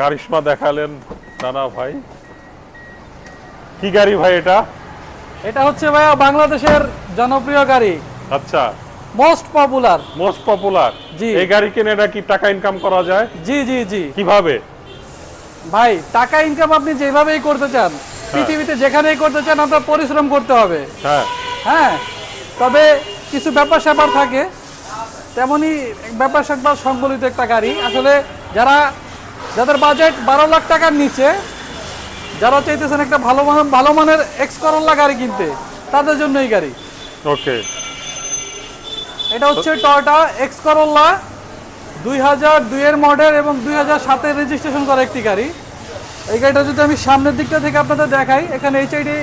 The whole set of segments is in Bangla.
কারিশমা দেখালেন নানা ভাই। কি গাড়ি ভাই এটা? এটা হচ্ছে ভাইয়া বাংলাদেশের জনপ্রিয় গাড়ি। আচ্ছা। মোস্ট পপুলার মোস্ট পপুলার জি। এই গাড়ি কিনে এটা কি টাকা ইনকাম করা যায়? জি জি জি। কীভাবে? ভাই টাকা ইনকাম আপনি যেভাবেই করতে চান পৃথিবীতে যেখানেই করতে চান আপনার পরিশ্রম করতে হবে। হ্যাঁ। হ্যাঁ। তবে কিছু ব্যাপার স্যাপার থাকে তেমনি ব্যাপার স্যাপার সংবলিত একটা গাড়ি। আসলে যারা যাদের বাজেট বারো লাখ টাকার নিচে যারা চাইতেছেন একটা ভালো ভালো মানের এক্স করল্লা গাড়ি কিনতে তাদের জন্য এই গাড়ি। ওকে এটা হচ্ছে টয়টা এক্স করল্লা দুই হাজার দুইয়ের মডেল এবং দুই হাজার সাতের রেজিস্ট্রেশন করা একটি গাড়ি। এই গাড়িটা যদি আমি সামনের দিকটা থেকে আপনাদের দেখাই এখানে এইচআইডি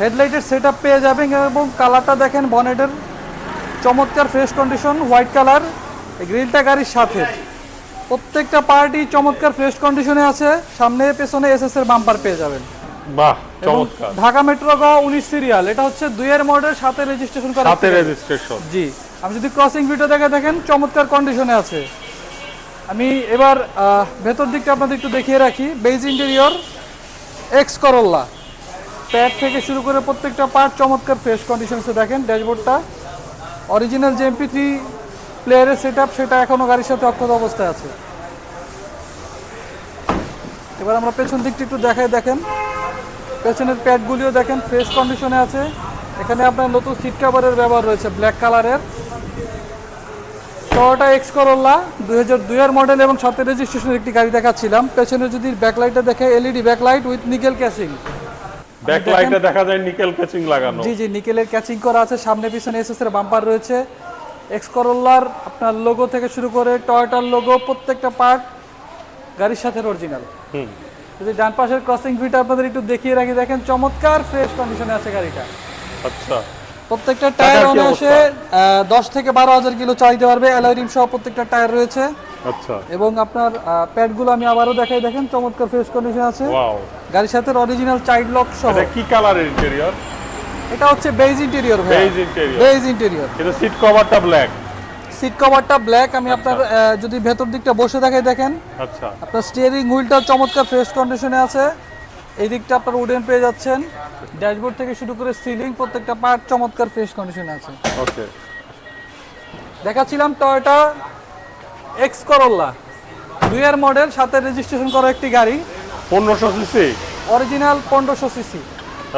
হেডলাইটের সেট পেয়ে যাবেন এবং কালারটা দেখেন বনেটের চমৎকার ফ্রেশ কন্ডিশন হোয়াইট কালার গ্রিলটা গাড়ির সাথে। প্রত্যেকটা পার্টি চমৎকার ফ্রেশ কন্ডিশনে আছে। সামনে পেছনে এসএস এর বাম্পার পেয়ে যাবেন। বাহ চমৎকার। ঢাকা মেট্রো গ উনিশ সিরিয়াল এটা হচ্ছে দুইয়ের মডেল সাথে রেজিস্ট্রেশন করা সাথে রেজিস্ট্রেশন জি আমি যদি ক্রসিং ভিডিও দেখে দেখেন চমৎকার কন্ডিশনে আছে। আমি এবার ভেতর দিকটা আপনাদের একটু দেখিয়ে রাখি। Beige interior X Corolla pad থেকে শুরু করে প্রত্যেকটা পার্ট চমৎকার ফ্রেশ কন্ডিশনসে দেখেন ড্যাশবোর্ডটা অরিজিনাল যে এমপি থ্রি প্লেয়ারের সেট সেটা এখনও গাড়ির সাথে অক্ষত অবস্থায় আছে। এবার আমরা পেছন দিকটা একটু দেখাই দেখেন। পেছনের প্যাডগুলিও দেখেন ফ্রেশ কন্ডিশনে আছে। এখানে আপনার নতুন সিট কাভারের ব্যবহার রয়েছে ব্ল্যাক কালারের টয়োটা এক্স করোলা দুই হাজার দুইয়ের মডেল এবং সাথে রেজিস্ট্রেশনের একটি গাড়ি দেখাচ্ছিলাম। পেছনে যদি ব্যাকলাইটটা দেখে LED backlight with nickel casing back লাইটে দেখা যায় নিকেল ক্যাচিং লাগানো। জি জি নিকেলের ক্যাচিং করা আছে। সামনে পিছনে এসএস এর বাম্পার রয়েছে। এক্স করোলার আপনার লোগো থেকে শুরু করে টয়োটার লোগো প্রত্যেকটা পার্ট গাড়ির সাথে অরিজিনাল যদি ডান পাশের ক্রসিং ভিটা আপনাদের একটু দেখিয়ে রাখি দেখেন চমৎকার ফ্রেশ কন্ডিশনে আছে গাড়িটা। আচ্ছা। প্রত্যেকটা টায়ার অনায়াসে দশ থেকে বারো হাজার কিলো চালাতে পারবে অ্যালয় রিম সহ প্রত্যেকটা টায়ার রয়েছে। আচ্ছা। এবং আপনার প্যাডগুলো আমি আবারও দেখাই দেখেন চমৎকার ফ্রেশ কন্ডিশন আছে। ওয়াও গাড়ির সাথে অরিজিনাল চাইল্ড লক সহ। এটা কি কালারের ইন্টেরিয়র এটা হচ্ছে বেজ ইন্টেরিয়র ভাই বেজ ইন্টেরিয়র বেজ ইন্টেরিয়র কিন্তু সিট কভারটা ব্ল্যাক সিট কভারটা ব্ল্যাক আমি আপনার যদি ভেতর দিকটা বসে দেখাই দেখেন। আচ্ছা। আপনার স্টিয়ারিং হুইলটা চমৎকার ফ্রেশ কন্ডিশনে আছে। এই দিকটা আপনার উডেন পেয়ে যাচ্ছেন। ড্যাশবোর্ড থেকে শুরু করে সিলিং প্রত্যেকটা পার্ট চমৎকার ফ্রেশ কন্ডিশনে আছে। ওকে দেখাচ্ছিলাম টয়োটা এক্স করোলা দুইয়ের মডেল সাথে রেজিস্ট্রেশন করা একটি গাড়ি। পনেরোশো সিসি অরিজিনাল পনেরোশো সিসি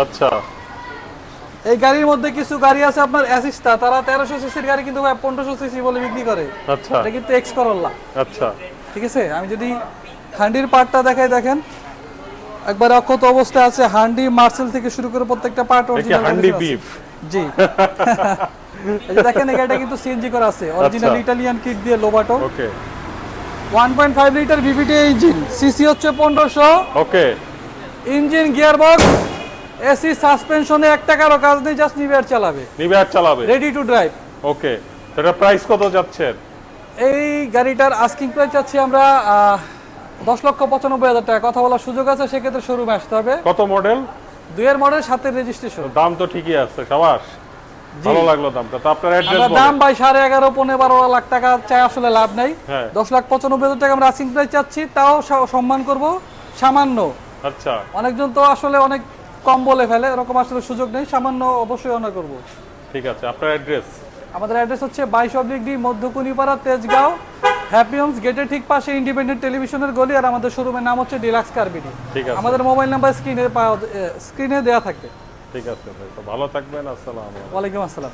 আচ্ছা। এই গাড়ির মধ্যে কিছু গাড়ি আছে আপনার অ্যাসিস্টা তারা তেরোশো সিসির গাড়ি কিন্তু পনেরোশো সিসি বলে বিক্রি করে। আচ্ছা। এটা কিন্তু এক্স করোলা আচ্ছা। ঠিক আছে? আমি যদি হান্ডির পার্টটা দেখাই দেখেন। একবার অক্ষত অবস্থায় আছে হান্ডি মার্সেল থেকে শুরু করে প্রত্যেকটা পার্ট এটা অরিজিনাল হান্ডি বিফ জি। দেখেন গাড়িটা কিন্তু সিএনজি করা আছে। অরিজিনাল। ইটালিয়ান কিট দিয়ে লোবাটো okay. One point five litre VVT engine CC হচ্ছে পনেরোশো। Okay. Engine gear box AC সাসপেনশনে এক টাকারও কাজ নেই জাস্ট নিবে আর চালাবে। নিবে আর চালাবে রেডি টু ড্রাইভ ওকে এটা প্রাইস কত যাচ্ছে? এই গাড়িটার আস্কিং প্রাইস চাচ্ছি আমরা দশ লক্ষ পঁচানব্বই হাজার টাকা। কথা বলার সুযোগ আছে সেক্ষেত্রে শোরুমে আসতে হবে। কত মডেল দুইয়ের মডেল সাথে রেজিস্ট্রেশন দাম তো ঠিকই আছে সাবাস। ভালো লাগল দামটা। তো আপনার অ্যাড্রেস আমরা দাম ভাই সাড়ে এগারো পনেরো বারো লাখ টাকা চাই আসলে লাভ নাই। হ্যাঁ। দশ লাখ পঁচানব্বই হাজার টাকা আমরা আস্কিং প্রাইস চাচ্ছি তাও সম্মান করব। সামান্য। আচ্ছা। অনেকজন তো আসলে অনেক কম বলে ফেলে এরকম আসলে সুযোগ নেই সামান্য অবশ্যই অনার করব। ঠিক আছে আপনার অ্যাড্রেস আমাদের অ্যাড্রেস হচ্ছে বাইশ oblique D Madhyakunipara Tejgaon happy homes গেটের ঠিক পাশে ইন্ডিপেন্ডেন্ট টেলিভিশনের গলি আর আমাদের শোরুমের নাম হচ্ছে ডিলাক্স কার্বিডি ঠিক আছে। আমাদের মোবাইল নাম্বার স্ক্রিনে স্ক্রিনে দেওয়া থাকবে। ঠিক আছে ভাই তো ভালো থাকবেন আসসালাম ওয়ালাইকুম আসসালাম।